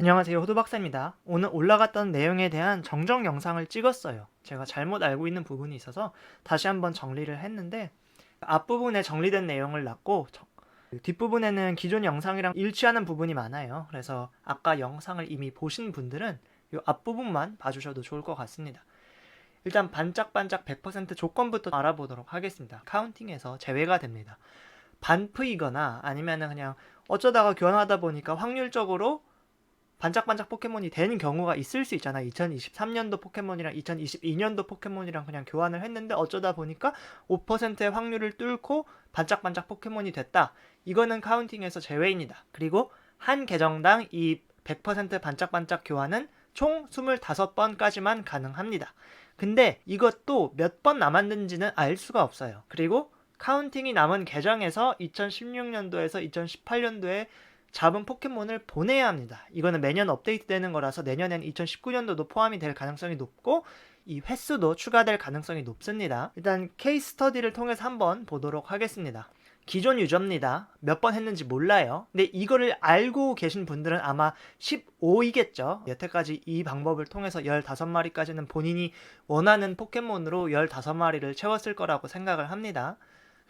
안녕하세요 호두박사입니다. 오늘 올라갔던 내용에 대한 정정 영상을 찍었어요. 제가 잘못 알고 있는 부분이 있어서 다시 한번 정리를 했는데 앞부분에 정리된 내용을 놨고 저- 뒷부분에는 기존 영상이랑 일치하는 부분이 많아요. 그래서 아까 영상을 이미 보신 분들은 이 앞부분만 봐주셔도 좋을 것 같습니다. 일단 반짝반짝 100% 조건부터 알아보도록 하겠습니다. 카운팅에서 제외가 됩니다. 반프이거나 아니면은 그냥 어쩌다가 교환하다 보니까 확률적으로 반짝반짝 포켓몬이 되는 경우가 있을 수 있잖아. 2023년도 포켓몬이랑 2022년도 포켓몬이랑 그냥 교환을 했는데 어쩌다 보니까 5%의 확률을 뚫고 반짝반짝 포켓몬이 됐다. 이거는 카운팅에서 제외입니다. 그리고 한 계정당 이 100% 반짝반짝 교환은 총 25번까지만 가능합니다. 근데 이것도 몇 번 남았는지는 알 수가 없어요. 그리고 카운팅이 남은 계정에서 2016년도에서 2018년도에 잡은 포켓몬을 보내야 합니다. 이거는 매년 업데이트되는 거라서 내년엔 2019년도도 포함이 될 가능성이 높고 이 횟수도 추가될 가능성이 높습니다. 일단 케이스 스터디를 통해서 한번 보도록 하겠습니다. 기존 유저입니다. 몇 번 했는지 몰라요. 근데 이거를 알고 계신 분들은 아마 15이겠죠. 여태까지 이 방법을 통해서 15마리까지는 본인이 원하는 포켓몬으로 15마리를 채웠을 거라고 생각을 합니다.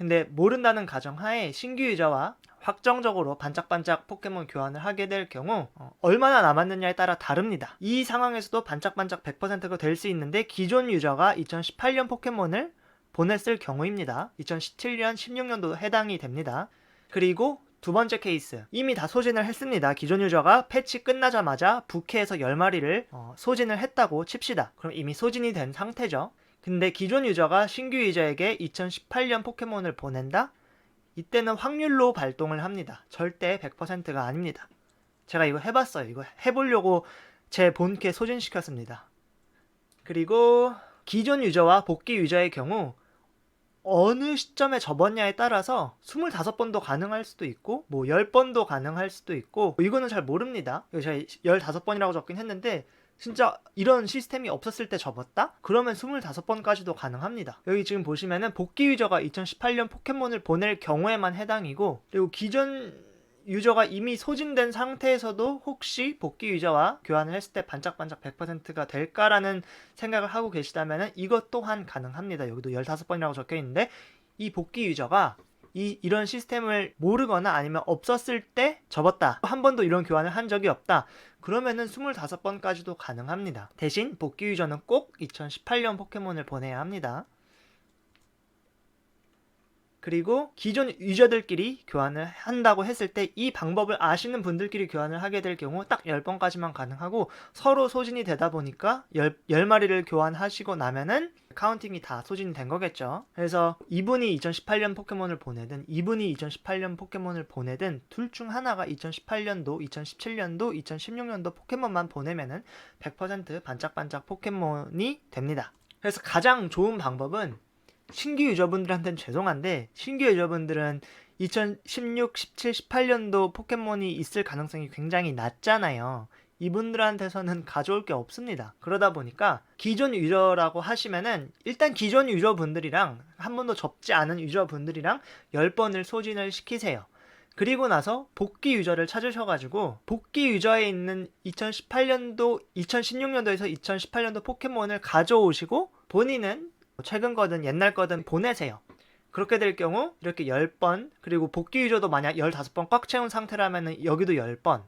근데 모른다는 가정하에 신규 유저와 확정적으로 반짝반짝 포켓몬 교환을 하게 될 경우 어, 얼마나 남았느냐에 따라 다릅니다. 이 상황에서도 반짝반짝 100%가 될 수 있는데 기존 유저가 2018년 포켓몬을 보냈을 경우입니다. 2017년, 16년도 해당이 됩니다. 그리고 두 번째 케이스 이미 다 소진을 했습니다. 기존 유저가 패치 끝나자마자 부캐에서 10마리를 어, 소진을 했다고 칩시다. 그럼 이미 소진이 된 상태죠. 근데 기존 유저가 신규 유저에게 2018년 포켓몬을 보낸다? 이때는 확률로 발동을 합니다. 절대 100%가 아닙니다. 제가 이거 해봤어요. 이거 해보려고 제 본캐 소진시켰습니다. 그리고 기존 유저와 복귀 유저의 경우 어느 시점에 접었냐에 따라서 25번도 가능할 수도 있고 뭐 10번도 가능할 수도 있고 이거는 잘 모릅니다. 제가 15번이라고 적긴 했는데 진짜 이런 시스템이 없었을 때 접었다? 그러면 25번까지도 가능합니다. 여기 지금 보시면은 복귀 유저가 2018년 포켓몬을 보낼 경우에만 해당이고 그리고 기존 유저가 이미 소진된 상태에서도 혹시 복귀 유저와 교환을 했을 때 반짝반짝 100%가 될까라는 생각을 하고 계시다면 이것 또한 가능합니다. 여기도 15번이라고 적혀 있는데 이 복귀 유저가 이 이런 시스템을 모르거나 아니면 없었을 때 접었다. 한 번도 이런 교환을 한 적이 없다. 그러면은 25번까지도 가능합니다. 대신 복귀 유저는 꼭 2018년 포켓몬을 보내야 합니다. 그리고 기존 유저들끼리 교환을 한다고 했을 때 이 방법을 아시는 분들끼리 교환을 하게 될 경우 딱 10번까지만 가능하고 서로 소진이 되다 보니까 10, 10마리를 교환하시고 나면은 카운팅이 다 소진이 된 거겠죠. 그래서 이분이 2018년 포켓몬을 보내든 이분이 2018년 포켓몬을 보내든 둘 중 하나가 2018년도, 2017년도, 2016년도 포켓몬만 보내면은 100% 반짝반짝 포켓몬이 됩니다. 그래서 가장 좋은 방법은 신규 유저분들한테는 죄송한데 신규 유저분들은 2016, 17, 18년도 포켓몬이 있을 가능성이 굉장히 낮잖아요. 이분들한테서는 가져올 게 없습니다. 그러다 보니까 기존 유저라고 하시면은 일단 기존 유저분들이랑 한 번도 접지 않은 유저분들이랑 10번을 소진을 시키세요. 그리고 나서 복귀 유저를 찾으셔가지고 복귀 유저에 있는 2018년도, 2016년도에서 2018년도 포켓몬을 가져오시고 본인은 최근 거든 옛날 거든 보내세요. 그렇게 될 경우 이렇게 10번 그리고 복귀 유저도 만약 15번 꽉 채운 상태라면 여기도 10번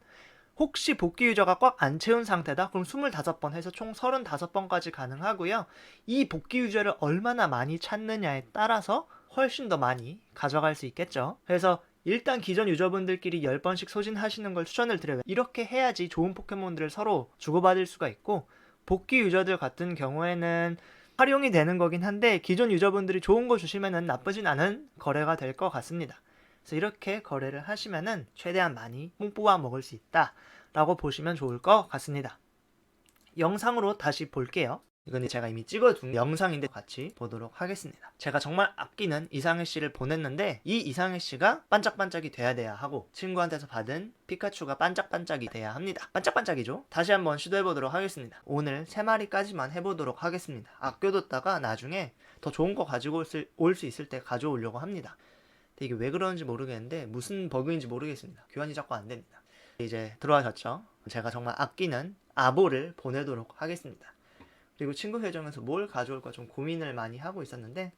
혹시 복귀 유저가 꽉 안 채운 상태다? 그럼 25번 해서 총 35번까지 가능하고요. 이 복귀 유저를 얼마나 많이 찾느냐에 따라서 훨씬 더 많이 가져갈 수 있겠죠. 그래서 일단 기존 유저분들끼리 10번씩 소진하시는 걸 추천을 드려요. 이렇게 해야지 좋은 포켓몬들을 서로 주고받을 수가 있고 복귀 유저들 같은 경우에는 활용이 되는 거긴 한데 기존 유저분들이 좋은 거 주시면은 나쁘진 않은 거래가 될 것 같습니다. 그래서 이렇게 거래를 하시면은 최대한 많이 뽕 뽑아 먹을 수 있다라고 보시면 좋을 것 같습니다. 영상으로 다시 볼게요. 이건 제가 이미 찍어둔 영상인데 같이 보도록 하겠습니다. 제가 정말 아끼는 이상해 씨를 보냈는데 이 이상해 씨가 반짝반짝이 돼야 돼야 하고 친구한테서 받은 피카츄가 반짝반짝이 돼야 합니다. 반짝반짝이죠? 다시 한번 시도해보도록 하겠습니다. 오늘 3마리까지만 해보도록 하겠습니다. 아껴뒀다가 나중에 더 좋은 거 가지고 올 수 있을 때 가져오려고 합니다. 근데 이게 왜 그러는지 모르겠는데 무슨 버그인지 모르겠습니다. 교환이 자꾸 안 됩니다. 이제 들어와셨죠? 제가 정말 아끼는 아보를 보내도록 하겠습니다. 그리고 친구 회정에서 뭘 가져올까 좀 고민을 많이 하고 있었는데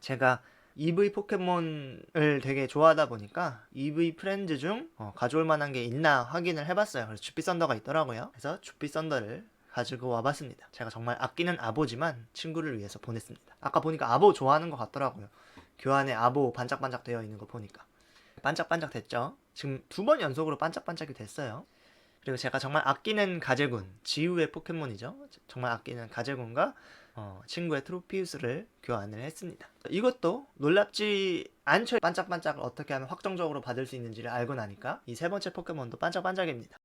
제가 EV 포켓몬을 되게 좋아하다 보니까 EV 프렌즈 중 어, 가져올 만한 게 있나 확인을 해봤어요. 그래서 주피 썬더가 있더라고요. 그래서 주피 썬더를 가지고 와봤습니다. 제가 정말 아끼는 아보지만 친구를 위해서 보냈습니다. 아까 보니까 아보 좋아하는 것 같더라고요. 교환에 아보 반짝반짝 되어 있는 거 보니까 반짝반짝 됐죠. 지금 두 번 연속으로 반짝반짝이 됐어요. 그리고 제가 정말 아끼는 가제군 지우의 포켓몬이죠. 정말 아끼는 가제군과 어, 친구의 트로피우스를 교환을 했습니다. 이것도 놀랍지 않죠. 반짝반짝을 어떻게 하면 확정적으로 받을 수 있는지를 알고 나니까 이 세 번째 포켓몬도 반짝반짝입니다.